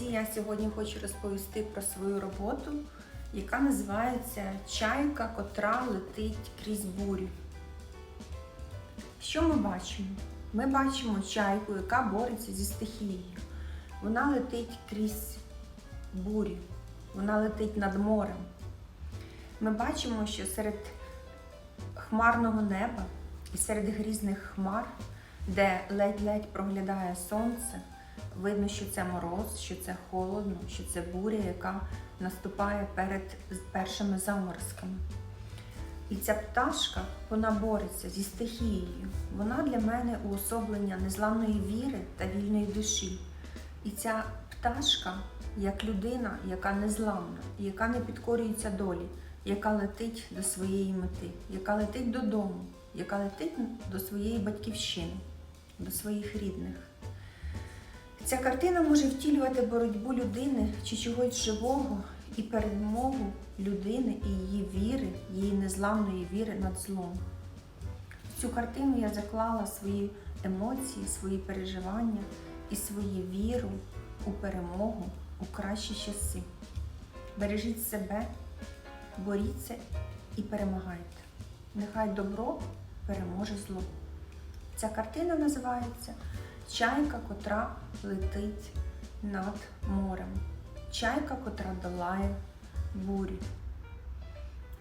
я сьогодні хочу розповісти про свою роботу, яка називається Чайка, котра летить крізь бурю. Що ми бачимо? Ми бачимо чайку, яка бореться зі стихією. Вона летить крізь бурю, вона летить над морем. Ми бачимо, що серед хмарного неба і серед грізних хмар, де ледь-ледь проглядає сонце, видно, що це мороз, що це холодно, що це буря, яка наступає перед першими заморозками. І ця пташка, вона бореться зі стихією. Вона для мене уособлення незламної віри та вільної душі. І ця пташка, як людина, яка незламна, яка не підкорюється долі, яка летить до своєї мети, яка летить додому, яка летить до своєї батьківщини, до своїх рідних. Ця картина може втілювати боротьбу людини чи чогось живого і перемогу людини і її віри, її незламної віри над злом. Цю картину я заклала свої емоції, свої переживання і свою віру у перемогу у кращі часи. Бережіть себе, боріться і перемагайте. Нехай добро переможе зло. Ця картина називається Чайка, котра летить над морем. Чайка, котра долає бурю.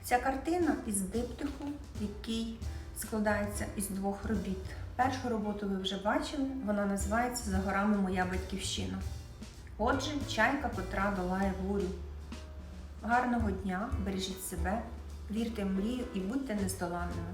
Ця картина із диптиху, який складається із двох робіт. Першу роботу ви вже бачили, вона називається За горами моя батьківщина. Отже, чайка, котра долає бурю. Гарного дня, бережіть себе, вірте в мрію і будьте нездоланними.